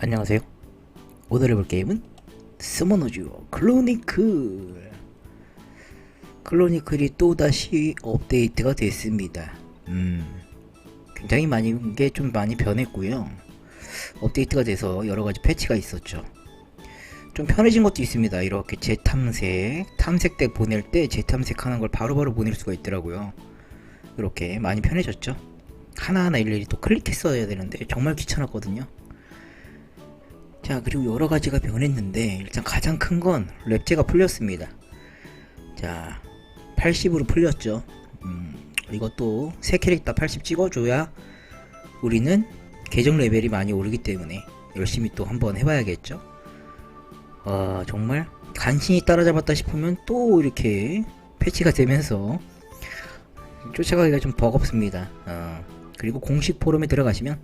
안녕하세요. 오늘 해볼 게임은 스모너즈 클로니클. 클로니클이 또다시 업데이트가 됐습니다. 음, 굉장히 많이, 게 좀 많이 변했고요. 업데이트가 돼서 여러 가지 패치가 있었죠. 좀 편해진 것도 있습니다. 이렇게 재탐색, 탐색 때 보낼 때 재탐색하는 걸 바로바로 보낼 수가 있더라고요. 이렇게 많이 편해졌죠. 하나하나 일일이 또 클릭했어야 되는데 정말 귀찮았거든요. 자 그리고 여러 가지가 변했는데 일단 가장 큰 건 랩제가 풀렸습니다. 자 80으로 풀렸죠. 음, 이것도 새 캐릭터 80 찍어줘야 우리는 계정 레벨이 많이 오르기 때문에 열심히 또 한번 해봐야겠죠. 아 정말 간신히 따라잡았다 싶으면 또 이렇게 패치가 되면서 쫓아가기가 좀 버겁습니다. 어, 그리고 공식 포럼에 들어가시면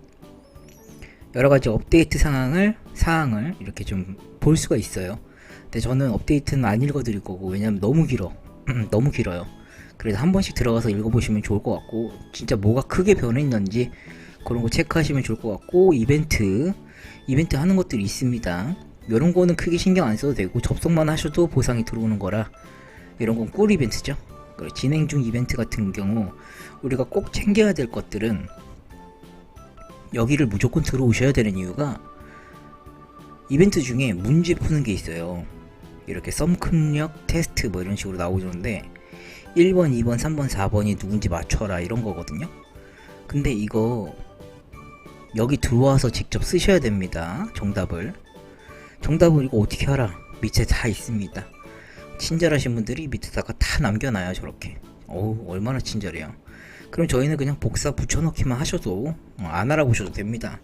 여러 가지 업데이트 상황을 사항을 이렇게 좀 볼 수가 있어요. 근데 저는 업데이트는 안 읽어드릴 거고 왜냐면 너무 길어, 너무 길어요. 그래서 한 번씩 들어가서 읽어보시면 좋을 것 같고 진짜 뭐가 크게 변했는지 그런 거 체크하시면 좋을 것 같고 이벤트 이벤트 하는 것들이 있습니다. 이런 거는 크게 신경 안 써도 되고 접속만 하셔도 보상이 들어오는 거라 이런 건 꿀 이벤트죠. 진행 중 이벤트 같은 경우 우리가 꼭 챙겨야 될 것들은 여기를 무조건 들어오셔야 되는 이유가 이벤트 중에 문제 푸는 게 있어요. 이렇게 썸큰력 테스트 뭐 이런 식으로 나오는데 1번, 2번, 3번, 4번이 누군지 맞춰라 이런 거거든요. 근데 이거 여기 들어와서 직접 쓰셔야 됩니다. 정답을. 정답을 이거 어떻게 알아? 밑에 다 있습니다. 친절하신 분들이 밑에다가 다 남겨놔요 저렇게. 어우 얼마나 친절해요. 그럼 저희는 그냥 복사 붙여넣기만 하셔도 어, 안 알아보셔도 됩니다.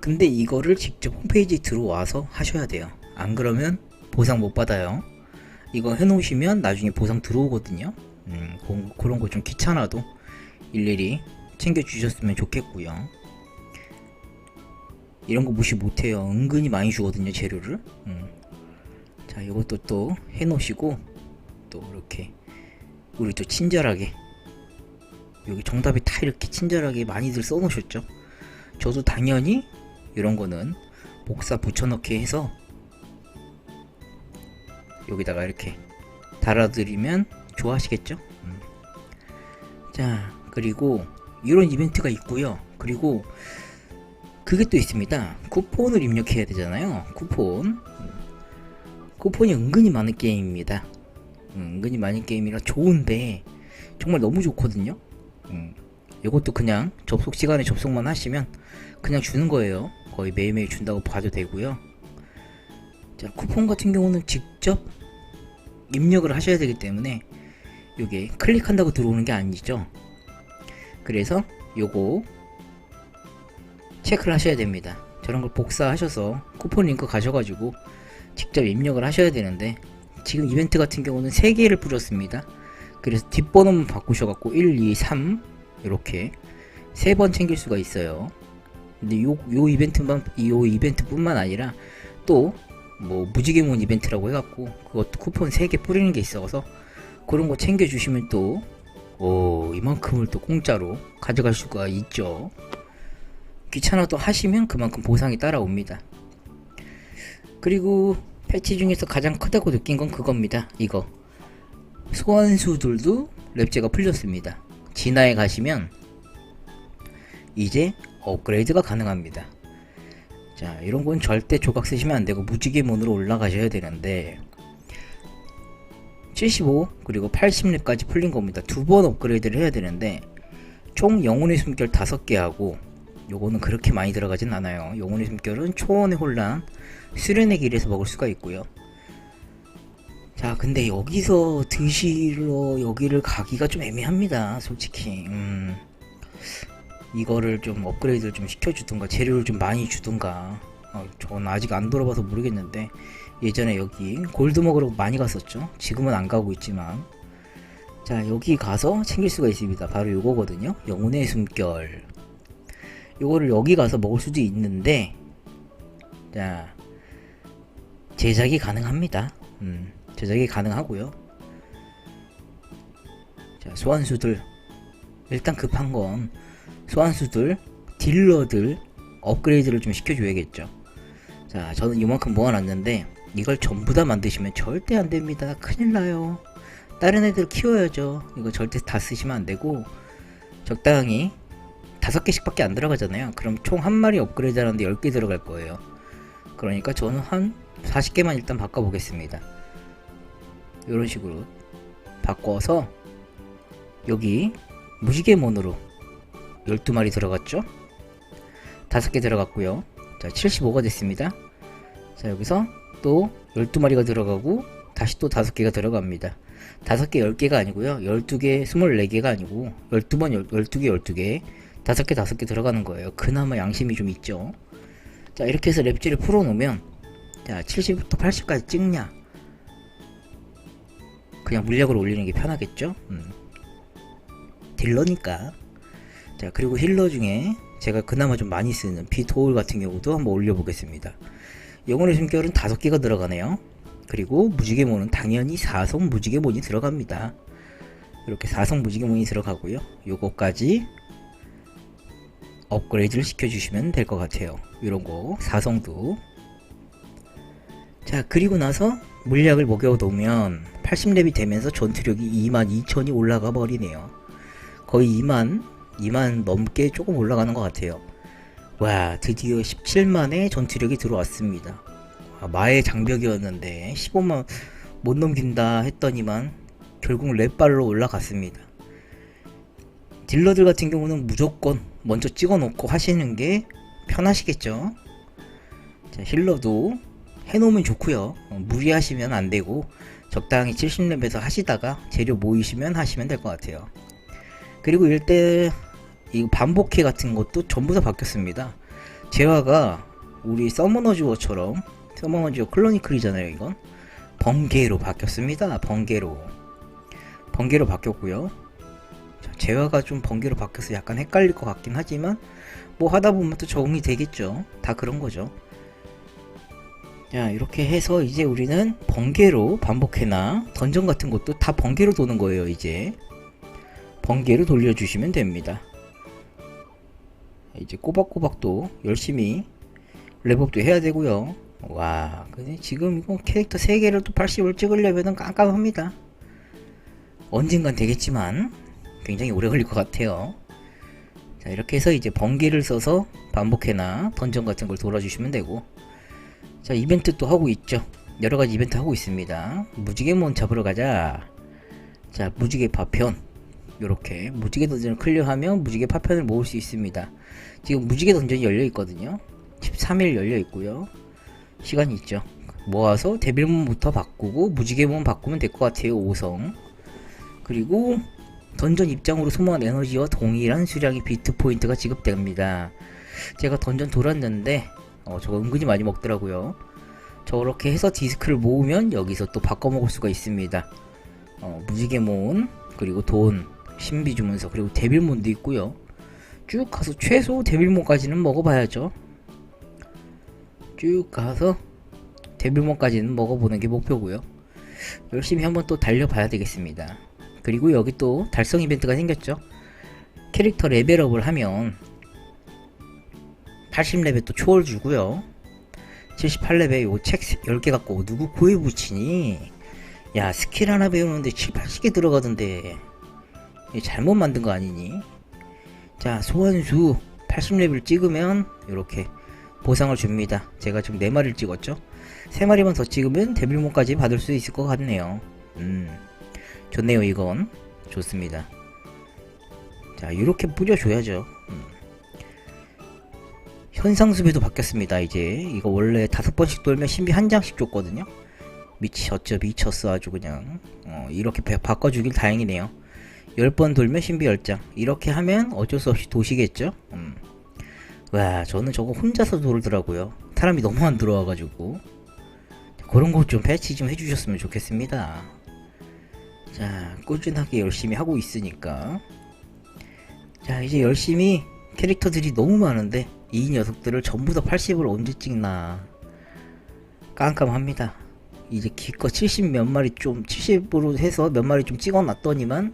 근데 이거를 직접 홈페이지에 들어와서 하셔야 돼요. 안 그러면 보상 못 받아요. 이거 해놓으시면 나중에 보상 들어오거든요. 음, 그, 그런 거 좀 귀찮아도 일일이 챙겨주셨으면 좋겠고요. 이런 거 무시 못해요. 은근히 많이 주거든요, 재료를. 음. 자, 이것도 또 해놓으시고 또 이렇게 우리 또 친절하게 여기 정답이 다 이렇게 친절하게 많이들 써놓으셨죠. 저도 당연히 이런 거는 복사 붙여넣기 해서 여기다가 이렇게 달아드리면 좋아하시겠죠? 음. 자, 그리고 이런 이벤트가 있고요. 그리고 그게 또 있습니다. 쿠폰을 입력해야 되잖아요. 쿠폰. 쿠폰이 은근히 많은 게임입니다. 음, 은근히 많은 게임이라 좋은데 정말 너무 좋거든요. 음, 이것도 그냥 접속 시간에 접속만 하시면 그냥 주는 거예요. 거의 매일매일 준다고 봐도 되고요. 자, 쿠폰 같은 경우는 직접 입력을 하셔야 되기 때문에 이게 클릭한다고 들어오는 게 아니죠. 그래서 요거 체크를 하셔야 됩니다. 저런 걸 복사하셔서 쿠폰 링크 가셔가지고 직접 입력을 하셔야 되는데 지금 이벤트 같은 경우는 3개를 뿌렸습니다. 그래서 뒷번호만 바꾸셔갖고 1, 2, 3 이렇게 세번 챙길 수가 있어요. 근데 요, 요 이벤트만 요 이벤트뿐만 아니라 또 뭐 무지개몬 이벤트라고 해갖고 그것도 쿠폰 3개 뿌리는 게 있어서 그런 거 챙겨주시면 또 오, 이만큼을 또 공짜로 가져갈 수가 있죠. 귀찮아도 하시면 그만큼 보상이 따라옵니다. 그리고 패치 중에서 가장 크다고 느낀 건 그겁니다. 이거 소환수들도 랩제가 풀렸습니다. 진화에 가시면 이제 업그레이드가 가능합니다. 자, 이런 건 절대 조각 쓰시면 안 되고 무지개문으로 올라가셔야 되는데 75 그리고 80렙까지 풀린 겁니다. 두 번 업그레이드를 해야 되는데 총 영혼의 숨결 5개 하고 요거는 그렇게 많이 들어가진 않아요. 영혼의 숨결은 초원의 혼란, 수련의 길에서 먹을 수가 있고요. 자, 근데 여기서 드시러 여기를 가기가 좀 애매합니다. 솔직히. 음, 이거를 좀 업그레이드를 좀 시켜주든가, 재료를 좀 많이 주든가. 어, 전 아직 안 돌아봐서 모르겠는데, 예전에 여기 골드 먹으러 많이 갔었죠. 지금은 안 가고 있지만. 자, 여기 가서 챙길 수가 있습니다. 바로 요거거든요. 영혼의 숨결. 요거를 여기 가서 먹을 수도 있는데, 자, 제작이 가능합니다. 음. 제작이 가능하고요. 자, 소환수들 일단 급한 건 소환수들 딜러들 업그레이드를 좀 시켜줘야겠죠. 자, 저는 이만큼 모아놨는데 이걸 전부 다 만드시면 절대 안 됩니다. 큰일 나요. 다른 애들 키워야죠. 이거 절대 다 쓰시면 안 되고 적당히 다섯 개씩밖에 안 들어가잖아요. 그럼 총 한 마리 업그레이드 하는데 10개 들어갈 거예요. 그러니까 저는 한 40개만 일단 바꿔보겠습니다. 이런 식으로 바꿔서 여기 무지개몬으로 12마리 들어갔죠? 5개 들어갔고요. 자, 75가 됐습니다. 자, 여기서 또 12마리가 들어가고 다시 또 5개가 들어갑니다. 5개 10개가 아니고요. 12개 24개가 아니고 12번 12개 12개 5개 5개 들어가는 거예요. 그나마 양심이 좀 있죠. 자, 이렇게 해서 랩지를 풀어 놓으면 자, 70부터 80까지 찍냐? 그냥 물약으로 올리는 게 편하겠죠? 음. 딜러니까. 자, 그리고 힐러 중에 제가 그나마 좀 많이 쓰는 비토울 같은 경우도 한번 올려보겠습니다. 영혼의 숨결은 다섯 개가 들어가네요. 그리고 무지개몬은 당연히 사성 무지개몬이 들어갑니다. 이렇게 사성 무지개몬이 들어가고요. 요거까지 업그레이드를 시켜주시면 될 것 같아요. 이런 거 사성도. 자 그리고 나서 물약을 먹여 놓으면 80렙이 되면서 전투력이 22,000이 올라가 버리네요. 거의 2만 2만 넘게 조금 올라가는 것 같아요. 와, 드디어 17만의 전투력이 들어왔습니다. 아, 마의 장벽이었는데 15만 못 넘긴다 했더니만 결국 랩발로 올라갔습니다. 딜러들 같은 경우는 무조건 먼저 찍어 놓고 하시는 게 편하시겠죠? 자, 힐러도 해놓으면 좋고요 어, 무리하시면 안 되고 적당히 70렙에서 하시다가 재료 모이시면 하시면 될 것 같아요. 그리고 이때 이 반복해 같은 것도 전부 다 바뀌었습니다. 재화가 우리 서머너즈 워처럼 서머너즈 워 클로니클이잖아요, 이건. 번개로 바뀌었습니다. 번개로. 번개로 바뀌었고요. 자, 재화가 좀 번개로 바뀌어서 약간 헷갈릴 것 같긴 하지만 뭐 하다 보면 또 적응이 되겠죠. 다 그런 거죠. 자, 이렇게 해서 이제 우리는 번개로 반복해나 던전 같은 것도 다 번개로 도는 거예요, 이제. 번개로 돌려주시면 됩니다. 이제 꼬박꼬박도 열심히 랩업도 해야 되고요. 와, 지금 이거 캐릭터 3개를 또 80을 찍으려면 깜깜합니다. 언젠간 되겠지만 굉장히 오래 걸릴 것 같아요. 자, 이렇게 해서 이제 번개를 써서 반복해나 던전 같은 걸 돌아주시면 되고 자, 이벤트 또 하고 있죠. 여러 가지 이벤트 하고 있습니다. 무지개몬 잡으러 가자. 자, 무지개 파편. 요렇게 무지개 던전을 클리어하면 무지개 파편을 모을 수 있습니다. 지금 무지개 던전이 열려 있거든요. 13일 열려 있고요. 시간이 있죠. 모아서 데빌몬부터 바꾸고 무지개몬 바꾸면 될 것 같아요. 5성. 그리고 던전 입장으로 소모한 에너지와 동일한 수량의 비트 포인트가 지급됩니다. 제가 던전 돌았는데 어, 저거 은근히 많이 먹더라고요. 저렇게 해서 디스크를 모으면 여기서 또 바꿔 먹을 수가 있습니다. 어, 무지개몬 그리고 돈 신비 주문서 그리고 데빌몬도 있고요. 쭉 가서 최소 데빌몬까지는 먹어봐야죠. 쭉 가서 데빌몬까지는 먹어보는 게 목표고요. 열심히 한번 또 달려봐야 되겠습니다. 그리고 여기 또 달성 이벤트가 생겼죠. 캐릭터 레벨업을 하면 80레벨 또 초월 주고요. 78레벨 요 책 10개 갖고 누구 구해 붙이니? 야 스킬 하나 배우는데 7, 80개 들어가던데 잘못 만든 거 아니니? 자 소환수 80레벨 찍으면 이렇게 보상을 줍니다. 제가 지금 4마리를 찍었죠? 3마리만 더 찍으면 데빌몬까지 받을 수 있을 것 같네요. 음 좋네요 이건 좋습니다. 자 이렇게 뿌려줘야죠. 음. 현상수배도 바뀌었습니다 이제 이거 원래 다섯 번씩 돌면 신비 한 장씩 줬거든요 미쳤죠 미쳤어 아주 그냥 어, 이렇게 바- 바꿔주길 다행이네요 10번 돌면 신비 10장. 이렇게 하면 어쩔 수 없이 도시겠죠? 음. 와 저는 저거 혼자서 돌더라고요. 사람이 너무 안 들어와가지고. 그런 거좀 패치 좀 해주셨으면 좋겠습니다. 자 꾸준하게 열심히 하고 있으니까. 자 이제 열심히 캐릭터들이 너무 많은데 이 녀석들을 전부 다 80을 언제 찍나. 깜깜합니다. 이제 기껏 70 몇 마리 좀 70으로 해서 몇 마리 좀 찍어 놨더니만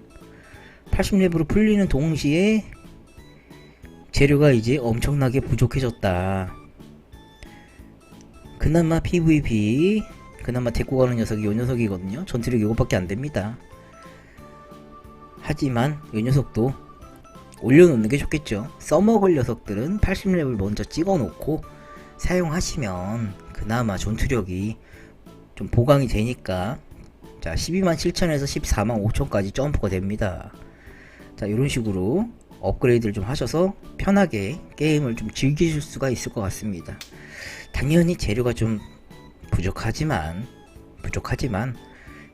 80렙으로 풀리는 동시에 재료가 이제 엄청나게 부족해졌다. 그나마 PVP 그나마 데리고 가는 녀석이 요 녀석이거든요. 전투력 이것밖에 안 됩니다. 하지만 이 녀석도 올려놓는 게 좋겠죠. 써먹을 녀석들은 80레벨 먼저 찍어놓고 사용하시면 그나마 전투력이 좀 보강이 되니까 자 12만 7천에서 14만 5천까지 점프가 됩니다 자 이런 식으로 업그레이드를 좀 하셔서 편하게 게임을 좀 즐기실 수가 있을 것 같습니다. 당연히 재료가 좀 부족하지만 부족하지만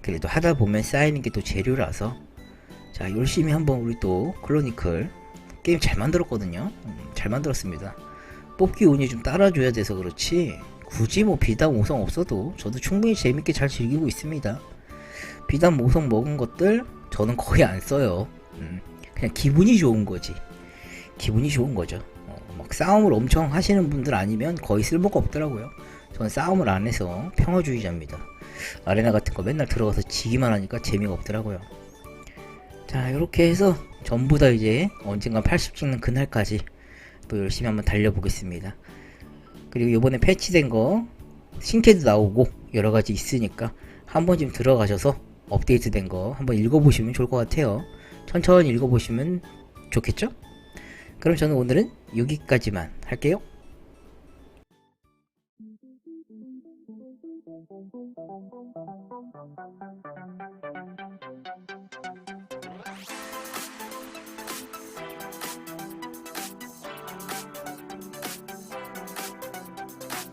그래도 하다 보면 쌓이는 게 또 재료라서. 자 열심히 한번 우리 또 클로니클 게임 잘 만들었거든요. 음, 잘 만들었습니다. 뽑기 운이 좀 따라줘야 돼서 그렇지 굳이 뭐 비단 5성 없어도 저도 충분히 재밌게 잘 즐기고 있습니다. 비단 5성 먹은 것들 저는 거의 안 써요. 음, 그냥 기분이 좋은 거지. 기분이 좋은 거죠. 어, 막 싸움을 엄청 하시는 분들 아니면 거의 쓸모가 없더라고요. 저는 싸움을 안 해서 평화주의자입니다. 아레나 같은 거 맨날 들어가서 지기만 하니까 재미가 없더라고요. 자 이렇게 해서 전부 다 이제 언젠가 80 찍는 그날까지 또 열심히 한번 달려보겠습니다. 그리고 이번에 패치된 거 신캐도 나오고 여러 가지 있으니까 한 번쯤 들어가셔서 업데이트된 거 한번 읽어보시면 좋을 것 같아요 천천히 읽어보시면 좋겠죠? 그럼 저는 오늘은 여기까지만 할게요